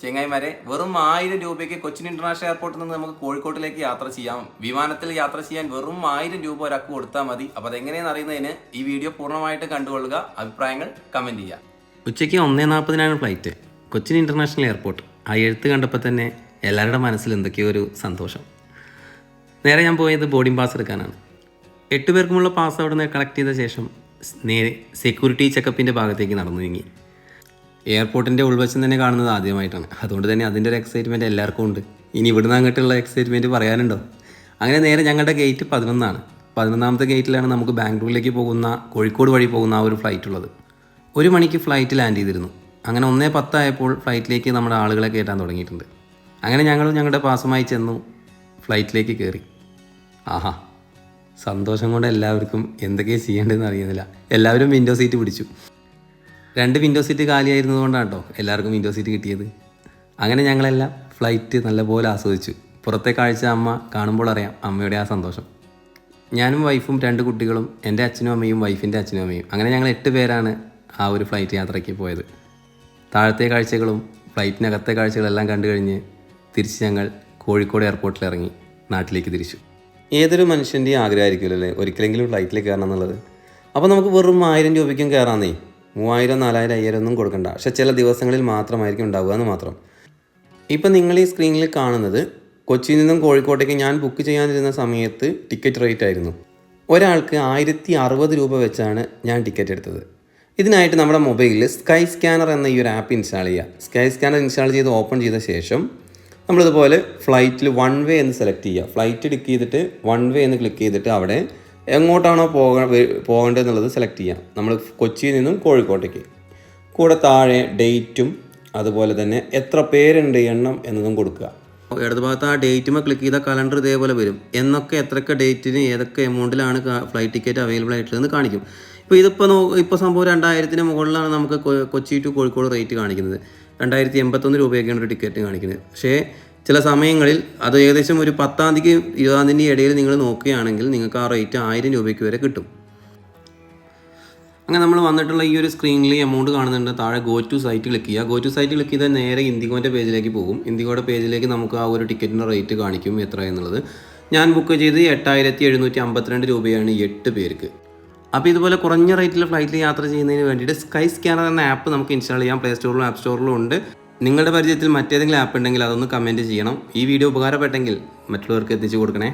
ചെങ്ങായിമാരെ വെറും ആയിരം രൂപയ്ക്ക് കൊച്ചിൻ ഇന്റർനാഷണൽ എയർപോർട്ടിൽ നിന്ന് നമുക്ക് കോഴിക്കോട്ടിലേക്ക് യാത്ര ചെയ്യാം. വിമാനത്തിൽ യാത്ര ചെയ്യാൻ വെറും ആയിരം രൂപ ഒരാൾക്ക് കൊടുത്താൽ മതി. അപ്പോൾ അതെങ്ങനെയാണെന്ന് അറിയുന്നതിന് ഈ വീഡിയോ പൂർണമായിട്ട് കണ്ടുകൊള്ളുക. അഭിപ്രായങ്ങൾ കമന്റ് ചെയ്യുക. ഉച്ചയ്ക്ക് ഒന്നേ നാൽപ്പതിനാണ് ഫ്ലൈറ്റ് കൊച്ചിൻ ഇന്റർനാഷണൽ എയർപോർട്ട്. ആ എഴുത്ത് കണ്ടപ്പോൾ തന്നെ എല്ലാവരുടെ മനസ്സിൽ എന്തൊക്കെയോ ഒരു സന്തോഷം. നേരെ ഞാൻ പോയത് ബോർഡിംഗ് പാസ് എടുക്കാനാണ്. എട്ട് പേർക്കുമുള്ള പാസ് അവിടെ നിന്ന് കളക്ട് ചെയ്ത ശേഷം നേരെ സെക്യൂരിറ്റി ചെക്കപ്പിന്റെ ഭാഗത്തേക്ക് നടന്നു നീങ്ങി. എയർപോർട്ടിന്റെ ഉൾവശം തന്നെ കാണുന്നത് ആദ്യമായിട്ടാണ്. അതുകൊണ്ട് തന്നെ അതിന്റെ ഒരു എക്സൈറ്റ്മെന്റ് എല്ലാവർക്കും ഉണ്ട്. ഇനി ഇവിടുന്ന് അങ്ങോട്ടുള്ള എക്സൈറ്റ്മെന്റ് പറയാനുണ്ടോ? അങ്ങനെ നേരെ ഞങ്ങളുടെ ഗേറ്റ് പതിനൊന്നാണ്. പതിനൊന്നാമത്തെ ഗേറ്റിലാണ് നമുക്ക് ബാംഗ്ലൂരിലേക്ക് പോകുന്ന കോഴിക്കോട് വഴി പോകുന്ന ആ ഒരു ഫ്ലൈറ്റ് ഉള്ളത്. ഒരു മണിക്ക് ഫ്ലൈറ്റ് ലാൻഡ് ചെയ്തിരുന്നു. അങ്ങനെ ഒന്നേ പത്തായപ്പോൾ ഫ്ലൈറ്റിലേക്ക് നമ്മുടെ ആളുകളെ കയറ്റാൻ തുടങ്ങിയിട്ടുണ്ട്. അങ്ങനെ ഞങ്ങൾ ഞങ്ങളുടെ പാസമായി ചെന്നു ഫ്ലൈറ്റിലേക്ക് കയറി. ആഹാ സന്തോഷം കൊണ്ട് എല്ലാവർക്കും എന്തൊക്കെയാണ് ചെയ്യേണ്ടതെന്ന് അറിയുന്നില്ല. എല്ലാവരും വിൻഡോ സീറ്റ് പിടിച്ചു. രണ്ട് വിൻഡോ സീറ്റ് കാലിയായിരുന്നതുകൊണ്ടാണ് കേട്ടോ എല്ലാവർക്കും വിൻഡോ സീറ്റ് കിട്ടിയത്. അങ്ങനെ ഞങ്ങളെല്ലാം ഫ്ലൈറ്റ് നല്ലപോലെ ആസ്വദിച്ചു. പുറത്തെ കാഴ്ച അമ്മ കാണുമ്പോൾ അറിയാം അമ്മയുടെ ആ സന്തോഷം. ഞാനും വൈഫും രണ്ട് കുട്ടികളും എന്റെ അച്ഛനും അമ്മയും വൈഫിന്റെ അച്ഛനും അമ്മയും അങ്ങനെ ഞങ്ങൾ എട്ട് പേരാണ് ആ ഒരു ഫ്ലൈറ്റ് യാത്രയ്ക്ക് പോയത്. താഴത്തെ കാഴ്ചകളും ഫ്ലൈറ്റിനകത്തെ കാഴ്ചകളെല്ലാം കണ്ടു കഴിഞ്ഞ് തിരിച്ച് ഞങ്ങൾ കോഴിക്കോട് എയർപോർട്ടിൽ ഇറങ്ങി നാട്ടിലേക്ക് തിരിച്ചു. ഏതൊരു മനുഷ്യന്റെയും ആഗ്രഹമായിരിക്കുമല്ലോ അല്ലേ? ഒരിക്കലെങ്കിലും ഫ്ലൈറ്റിൽ കയറണം എന്നുള്ളത്. അപ്പോൾ നമുക്ക് വെറും ആയിരം രൂപയ്ക്കും കയറാന്നേ മൂവായിരം നാലായിരം അയ്യായിരം ഒന്നും കൊടുക്കണ്ട. പക്ഷെ ചില ദിവസങ്ങളിൽ മാത്രമായിരിക്കും ഉണ്ടാവുക എന്ന് മാത്രം. ഇപ്പം നിങ്ങൾ ഈ സ്ക്രീനിൽ കാണുന്നത് കൊച്ചിയിൽ നിന്നും കോഴിക്കോട്ടേക്ക് ഞാൻ ബുക്ക് ചെയ്യാനിരുന്ന സമയത്ത് ടിക്കറ്റ് റേറ്റ് ആയിരുന്നു. ഒരാൾക്ക് ആയിരത്തി അറുപത് രൂപ വെച്ചാണ് ഞാൻ ടിക്കറ്റ് എടുത്തത്. ഇതിനായിട്ട് നമ്മുടെ മൊബൈലിൽ സ്കൈ സ്കാനർ എന്ന ഈ ഒരു ആപ്പ് ഇൻസ്റ്റാൾ ചെയ്യുക. സ്കൈ സ്കാനർ ഇൻസ്റ്റാൾ ചെയ്ത് ഓപ്പൺ ചെയ്ത ശേഷം നമ്മളിതുപോലെ ഫ്ലൈറ്റിൽ വൺ വേ എന്ന് സെലക്ട് ചെയ്യുക. ഫ്ലൈറ്റ് ക്ലിക്ക് ചെയ്തിട്ട് വൺ വേ എന്ന് ക്ലിക്ക് ചെയ്തിട്ട് അവിടെ എങ്ങോട്ടാണോ പോക പോകേണ്ടത് എന്നുള്ളത് സെലക്ട് ചെയ്യാം. നമ്മൾ കൊച്ചിയിൽ നിന്നും കോഴിക്കോട്ടേക്ക്. കൂടെ താഴെ ഡേറ്റും അതുപോലെ തന്നെ എത്ര പേരുണ്ട് എണ്ണം എന്നതും കൊടുക്കുക. ഇടതുഭാഗത്ത് ആ ഡേറ്റുമേ ക്ലിക്ക് ചെയ്താൽ കലണ്ടർ ഇതേപോലെ വരും. എന്നൊക്കെ എത്രയൊക്കെ ഡേറ്റിന് ഏതൊക്കെ എമൗണ്ടിലാണ് ഫ്ലൈറ്റ് ടിക്കറ്റ് അവൈലബിൾ ആയിട്ടുള്ളതെന്ന് കാണിക്കും. ഇപ്പോൾ ഇതിപ്പോൾ നോ ഇപ്പോൾ സംഭവം രണ്ടായിരത്തിന് മുകളിലാണ് നമുക്ക് കൊച്ചി ടു കോഴിക്കോട് റേറ്റ് കാണിക്കുന്നത്. രണ്ടായിരത്തി എൺപത്തൊന്ന് രൂപയൊക്കെയാണ് ഒരു ടിക്കറ്റ് കാണിക്കുന്നത്. പക്ഷേ ചില സമയങ്ങളിൽ അത് ഏകദേശം ഒരു പത്താം തീയതി ഇരുപതാം തീയതി ഇടയിൽ നിങ്ങൾ നോക്കുകയാണെങ്കിൽ നിങ്ങൾക്ക് ആ റേറ്റ് ആയിരം രൂപയ്ക്ക് വരെ കിട്ടും. അങ്ങനെ നമ്മൾ വന്നിട്ടുള്ള ഈ ഒരു സ്ക്രീനിൽ എമൗണ്ട് കാണുന്നുണ്ട്. താഴെ ഗോ ടു സൈറ്റ് ക്ലിക്ക് ചെയ്യുക. ഗോ ടു സൈറ്റ് ക്ലിക്ക് ചെയ്താൽ നേരെ ഇൻഡിഗോന്റെ പേജിലേക്ക് പോകും. ഇൻഡിഗോയുടെ പേജിലേക്ക് നമുക്ക് ആ ഒരു ടിക്കറ്റിന്റെ റേറ്റ് കാണിക്കും എത്ര എന്നുള്ളത്. ഞാൻ ബുക്ക് ചെയ്ത് എട്ടായിരത്തി എഴുന്നൂറ്റി അമ്പത്തിരണ്ട് രൂപയാണ് എട്ട് പേർക്ക്. അപ്പോൾ ഇതുപോലെ കുറഞ്ഞ റേറ്റിൽ ഫ്ലൈറ്റിൽ യാത്ര ചെയ്യുന്നതിന് വേണ്ടിയിട്ട് സ്കൈ സ്കാനർ എന്ന ആപ്പ് നമുക്ക് ഇൻസ്റ്റാൾ ചെയ്യാം. പ്ലേ സ്റ്റോറിലും ആപ്പ് സ്റ്റോറിലും ഉണ്ട്. നിങ്ങളുടെ പരിചയത്തിൽ മറ്റേതെങ്കിലും ആപ്പ് ഉണ്ടെങ്കിൽ അതൊന്ന് കമന്റ് ചെയ്യണം. ഈ വീഡിയോ ഉപകാരപ്പെട്ടെങ്കിൽ മറ്റുള്ളവർക്ക് എത്തിച്ചു കൊടുക്കണേ.